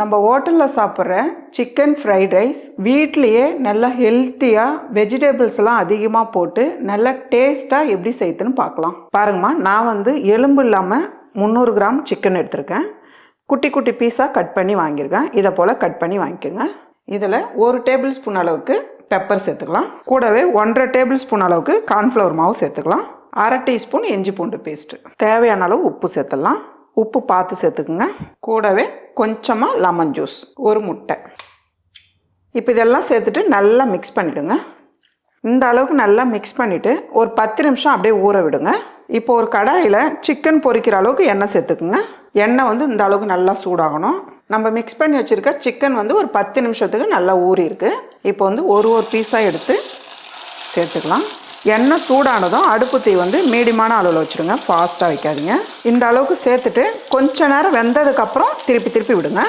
நம்ம ஹோட்டலில் சாப்பிட்ற சிக்கன் ஃப்ரைட் ரைஸ் வீட்லேயே நல்லா ஹெல்த்தியாக வெஜிடபிள்ஸ்லாம் அதிகமாக போட்டு நல்லா டேஸ்ட்டாக எப்படி செய்யுதுன்னு பார்க்கலாம். பாருங்கம்மா நான் வந்து எலும்பு இல்லாமல் முந்நூறு கிராம் சிக்கன் எடுத்திருக்கேன். குட்டி குட்டி பீஸாக கட் பண்ணி வாங்கியிருக்கேன். இதை போல் கட் பண்ணி வாங்கிக்கோங்க. இதில் ஒரு டேபிள் ஸ்பூன் அளவுக்கு பெப்பர் சேர்த்துக்கலாம். கூடவே ஒன்றரை டேபிள் ஸ்பூன் அளவுக்கு கார்ன்ஃப்ளவர் மாவு சேர்த்துக்கலாம். அரை டீஸ்பூன் இஞ்சி பூண்டு பேஸ்ட்டு தேவையான அளவு உப்பு சேர்த்துடலாம். உப்பு பார்த்து சேர்த்துக்குங்க. கூடவே கொஞ்சமாக லெமன் ஜூஸ் ஒரு முட்டை. இப்போ இதெல்லாம் சேர்த்துட்டு நல்லா மிக்ஸ் பண்ணிவிடுங்க இந்த அளவுக்கு நல்லா மிக்ஸ் பண்ணிவிட்டு ஒரு பத்து நிமிஷம் அப்படியே ஊற விடுங்க. இப்போ ஒரு கடாயில் சிக்கன் பொரிக்கிற அளவுக்கு எண்ணெய் சேர்த்துக்குங்க. எண்ணெய் வந்து இந்த அளவுக்கு நல்லா சூடாகணும். நம்ம மிக்ஸ் பண்ணி வச்சுருக்க சிக்கன் வந்து ஒரு பத்து நிமிஷத்துக்கு நல்லா ஊறிருக்கு இப்போ வந்து ஒரு ஒரு பீஸாக எடுத்து சேர்த்துக்கலாம். எண்ணெய் சூடானதும் அடுப்பு தீ வந்து மீடியமான அளவில் வச்சுருங்க. ஃபாஸ்ட்டாக வைக்காதீங்க. இந்த அளவுக்கு சேர்த்துட்டு கொஞ்ச நேரம் வெந்ததுக்கப்புறம் திருப்பி திருப்பி விடுங்க.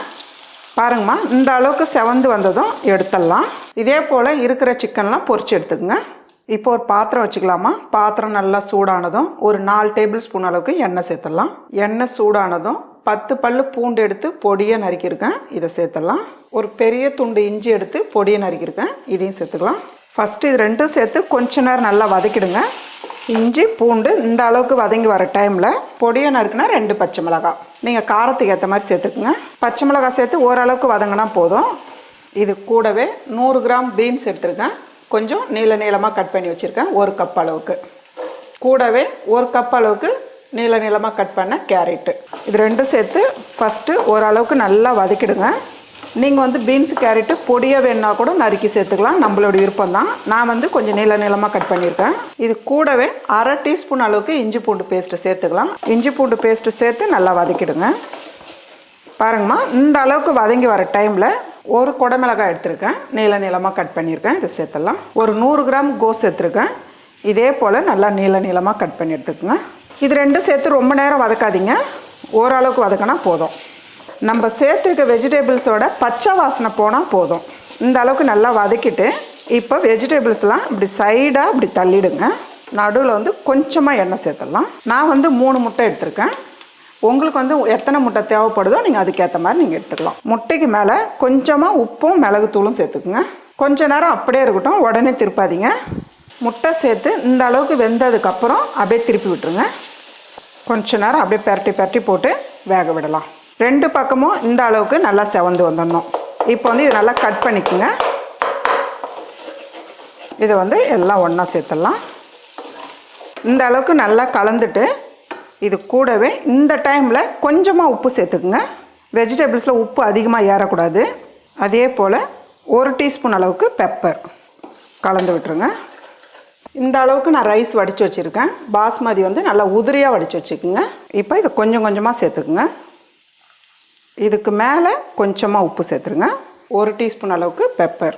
பாருங்கம்மா இந்த அளவுக்கு செவந்து வந்ததும் எடுத்துடலாம். இதே போல் இருக்கிற சிக்கன்லாம் பொறிச்சு எடுத்துக்கோங்க. இப்போ ஒரு பாத்திரம் வச்சுக்கலாமா? பாத்திரம் நல்லா சூடானதும் ஒரு நாலு டேபிள் ஸ்பூன் அளவுக்கு எண்ணெய் சேர்த்துடலாம். எண்ணெய் சூடானதும் பத்து பல்லு பூண்டு எடுத்து பொடியை நறுக்கியிருக்கேன். இதை சேர்த்துடலாம். ஒரு பெரிய துண்டு இஞ்சி எடுத்து பொடியை நறுக்கியிருக்கேன். இதையும் சேர்த்துக்கலாம். ஃபஸ்ட்டு இது ரெண்டும் சேர்த்து கொஞ்ச நேரம் நல்லா வதக்கிடுங்க. இஞ்சி பூண்டு இந்த அளவுக்கு வதங்கி வர டைமில் பொடியை நறுக்குனா ரெண்டு பச்சை மிளகாய் நீங்கள் காரத்துக்கு ஏற்ற மாதிரி சேர்த்துக்குங்க. பச்சை மிளகாய் சேர்த்து ஓரளவுக்கு வதங்கினா போதும். இது கூடவே நூறு கிராம் பீன்ஸ் எடுத்துருக்கேன். கொஞ்சம் நீள நீளமாக கட் பண்ணி வச்சுருக்கேன். ஒரு கப் அளவுக்கு. கூடவே ஒரு கப் அளவுக்கு நீள நீளமாக கட் பண்ண கேரட்டு இது ரெண்டும் சேர்த்து ஃபஸ்ட்டு ஓரளவுக்கு நல்லா வதக்கிடுங்க. நீங்கள் வந்து பீன்ஸ் கேரட்டு பொடியாக வேணுன்னா கூட நறுக்கி சேர்த்துக்கலாம். நம்மளோட விருப்பம் தான் நான் வந்து கொஞ்சம் நீள நீளமாக கட் பண்ணியிருக்கேன். இது கூடவே அரை டீஸ்பூன் அளவுக்கு இஞ்சி பூண்டு பேஸ்ட்டு சேர்த்துக்கலாம். இஞ்சி பூண்டு பேஸ்ட்டு சேர்த்து நல்லா வதக்கிடுங்க. பாருங்கம்மா இந்த அளவுக்கு வதங்கி வர டைமில் ஒரு குடமிளகாய் எடுத்திருக்கேன். நீள நீளமாக கட் பண்ணியிருக்கேன். இதை சேர்த்துடலாம். ஒரு நூறு கிராம் கோஸ் சேர்த்துருக்கேன் இதே போல் நல்லா நீள நீளமாக கட் பண்ணி எடுத்துக்கோங்க. இது ரெண்டும் சேர்த்து ரொம்ப நேரம் வதக்காதீங்க. ஓரளவுக்கு வதக்கினா போதும். நம்ம சேர்த்துருக்க வெஜிடபிள்ஸோட பச்சை வாசனை போனால் போதும். இந்த அளவுக்கு நல்லா வதக்கிட்டு இப்போ வெஜிடபிள்ஸ்லாம் இப்படி சைடாக இப்படி தள்ளிடுங்க. நடுவில் வந்து கொஞ்சமாக எண்ணெய் சேர்த்துடலாம். நான் வந்து மூணு முட்டை எடுத்திருக்கேன். உங்களுக்கு வந்து எத்தனை முட்டை தேவைப்படுதோ நீங்கள் அதுக்கேற்ற மாதிரி நீங்கள் எடுத்துக்கலாம். முட்டைக்கு மேலே கொஞ்சமாக உப்பும் மிளகுத்தூளும் சேர்த்துக்குங்க. கொஞ்ச நேரம் அப்படியே இருக்கட்டும். உடனே திருப்பாதீங்க. முட்டை சேர்த்து இந்த அளவுக்கு வெந்ததுக்கப்புறம் அப்படியே திருப்பி விட்டுருங்க. கொஞ்ச நேரம் அப்படியே பெரட்டி பெரட்டி போட்டு வேக விடலாம். ரெண்டு பக்கமும் இந்த அளவுக்கு நல்லா செவந்து வந்துடணும். இப்போ வந்து இது நல்லா கட் பண்ணிக்கோங்க. இதை வந்து எல்லாம் ஒன்றா சேர்த்துடலாம். இந்த அளவுக்கு நல்லா கலந்துட்டு இது கூடவே இந்த டைமில் கொஞ்சமாக உப்பு சேர்த்துக்குங்க. வெஜிடபிள்ஸில் உப்பு அதிகமாக ஏறக்கூடாது. அதே போல் ஒரு டீஸ்பூன் அளவுக்கு பெப்பர் கலந்து விட்டுருங்க. இந்த அளவுக்கு நான் ரைஸ் வடித்து வச்சுருக்கேன். பாஸ்மதி வந்து நல்லா உதிரியாக வடித்து வச்சுக்கோங்க. இப்போ இதை கொஞ்சம் கொஞ்சமாக சேர்த்துக்குங்க. இதுக்கு மேலே கொஞ்சமாக உப்பு சேர்த்துருங்க. ஒரு டீஸ்பூன் அளவுக்கு பெப்பர்.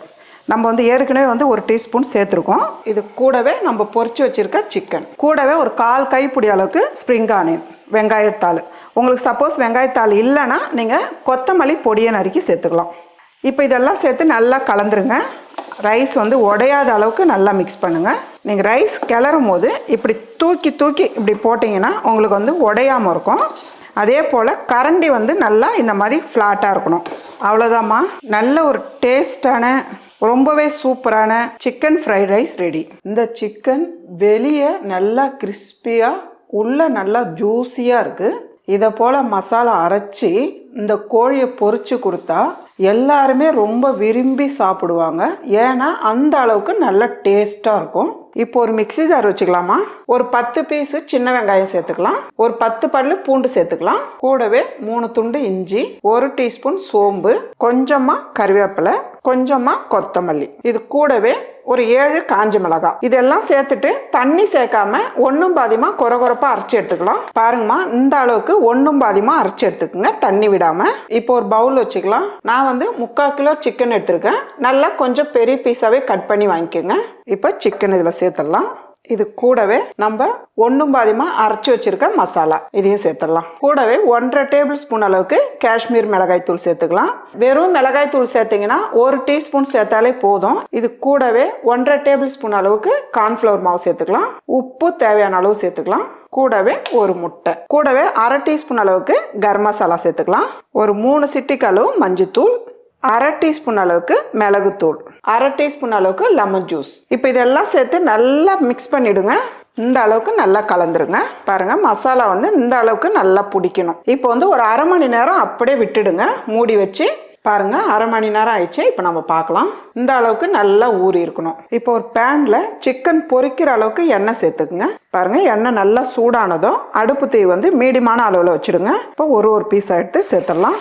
நம்ம வந்து ஏற்கனவே வந்து ஒரு டீஸ்பூன் சேர்த்துருக்கோம். இது கூடவே நம்ம பொரிச்சு வச்சுருக்க சிக்கன் கூடவே ஒரு கால் கைப்பிடி அளவுக்கு ஸ்ப்ரிங் ஆனியன் வெங்காயத்தாள். உங்களுக்கு சப்போஸ் வெங்காயத்தாள் இல்லைன்னா நீங்கள் கொத்தமல்லி பொடியை நறுக்கி சேர்த்துக்கலாம். இப்போ இதெல்லாம் சேர்த்து நல்லா கலந்துருங்க. ரைஸ் வந்து உடையாத அளவுக்கு நல்லா மிக்ஸ் பண்ணுங்கள் நீங்கள் ரைஸ் கிளறும் போது இப்படி தூக்கி தூக்கி இப்படி போட்டிங்கன்னா உங்களுக்கு வந்து உடையாமல் இருக்கும். அதே போல் கரண்டி வந்து நல்லா இந்த மாதிரி ஃப்ளாட்டாக இருக்கணும். அவ்வளோதாம்மா நல்ல ஒரு டேஸ்டான ரொம்பவே சூப்பரான சிக்கன் ஃப்ரைட் ரைஸ் ரெடி இந்த சிக்கன் வெளியே நல்லா கிறிஸ்பியாக உள்ளே நல்லா ஜூஸியாக இருக்குது இதை போல் மசாலா அரைச்சி இந்த கோழியை பொறிச்சு கொடுத்தா எல்லாருமே ரொம்ப விரும்பி சாப்பிடுவாங்க. ஏன்னா அந்த அளவுக்கு நல்ல டேஸ்ட்டாக இருக்கும். இப்போ ஒரு மிக்ஸி ஜார் வச்சுக்கலாமா? ஒரு பத்து பீஸு சின்ன வெங்காயம் சேர்த்துக்கலாம். ஒரு பத்து பல்லு பூண்டு சேர்த்துக்கலாம். கூடவே மூணு துண்டு இஞ்சி ஒரு டீஸ்பூன் சோம்பு கொஞ்சமாக கறிவேப்பிலை கொஞ்சமாக கொத்தமல்லி. இது கூடவே ஒரு ஏழு காஞ்ச மிளகாய். இதெல்லாம் சேர்த்துட்டு தண்ணி சேர்க்காம ஒன்றும் பாதியமாக குறை குறைப்பாக அரைச்சி எடுத்துக்கலாம். பாருங்கம்மா இந்த அளவுக்கு ஒன்றும் பாதியமாக அரைச்சி எடுத்துக்கோங்க. தண்ணி விடாம. இப்போ ஒரு பவுல் வச்சுக்கலாம். நான் வந்து முக்கால் கிலோ சிக்கன் எடுத்திருக்கேன். நல்லா கொஞ்சம் பெரிய பீஸாவே கட் பண்ணி வாங்கிக்கோங்க. இப்போ சிக்கன் இதில் சேர்த்துடலாம். இது கூடவே நம்ம ஒன்றும் பாதியமாக அரைச்சி வச்சிருக்க மசாலா. இதையும் சேர்த்துடலாம். கூடவே ஒன்றரை டேபிள் ஸ்பூன் அளவுக்கு காஷ்மீர் மிளகாய் தூள் சேர்த்துக்கலாம். வெறும் மிளகாய் தூள் சேர்த்தீங்கன்னா ஒரு டீஸ்பூன் சேர்த்தாலே போதும். இது கூடவே ஒன்றரை டேபிள் ஸ்பூன் அளவுக்கு கார்ன்ஃப்ளவர் மாவு சேர்த்துக்கலாம். உப்பு தேவையான அளவு சேர்த்துக்கலாம். கூடவே ஒரு முட்டை. கூடவே அரை டீஸ்பூன் அளவுக்கு கரம் மசாலா சேர்த்துக்கலாம். ஒரு மூணு சிட்டிக்கு அளவு மஞ்சத்தூள். அரை டீஸ்பூன் அளவுக்கு மிளகுத்தூள். அரை டீஸ்பூன் அளவுக்கு லெமன் ஜூஸ் இப்போ இதெல்லாம் சேர்த்து நல்லா மிக்ஸ் பண்ணிடுங்க. இந்த அளவுக்கு நல்லா கலந்துருங்க. பாருங்க மசாலா வந்து இந்த அளவுக்கு நல்லா பிடிக்கணும். இப்போ வந்து ஒரு அரை மணி நேரம் அப்படியே விட்டுடுங்க. மூடி வச்சு பாருங்க அரை மணி நேரம் ஆயிடுச்சு. இப்போ நம்ம பார்க்கலாம். இந்த அளவுக்கு நல்லா ஊறி இருக்கணும். இப்போ ஒரு பேனில் சிக்கன் பொரிக்கிற அளவுக்கு எண்ணெய் சேர்த்துக்குங்க. பாருங்க எண்ணெய் நல்லா சூடானதும் அடுப்பு தீ வந்து மீடியமான அளவில் வச்சிடுங்க. இப்போ ஒரு ஒரு பீஸ் எடுத்து சேர்த்துடலாம்.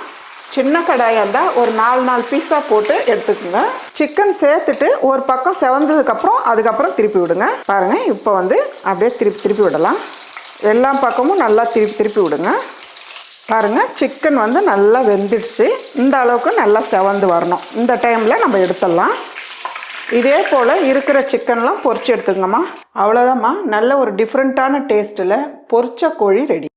சின்ன கடாயாக இருந்தால் ஒரு நாலு நாலு பீஸாக போட்டு எடுத்துக்கோங்க. சிக்கன் சேர்த்துட்டு ஒரு பக்கம் செவந்ததுக்கப்புறம் அதுக்கப்புறம் திருப்பி விடுங்க. பாருங்கள் இப்போ வந்து அப்படியே திருப்பி திருப்பி விடலாம். எல்லா பக்கமும் நல்லா திருப்பி திருப்பி விடுங்க. பாருங்கள் சிக்கன் வந்து நல்லா வெந்துடுச்சு. இந்த அளவுக்கு நல்லா செவந்து வரணும். இந்த டைமில் நம்ம எடுத்துடலாம். இதே போல் இருக்கிற சிக்கன்லாம் பொறிச்சு எடுத்துக்கங்கம்மா. அவ்வளோதாம்மா நல்ல ஒரு டிஃப்ரெண்ட்டான டேஸ்ட்டில் பொரிச்ச கோழி ரெடி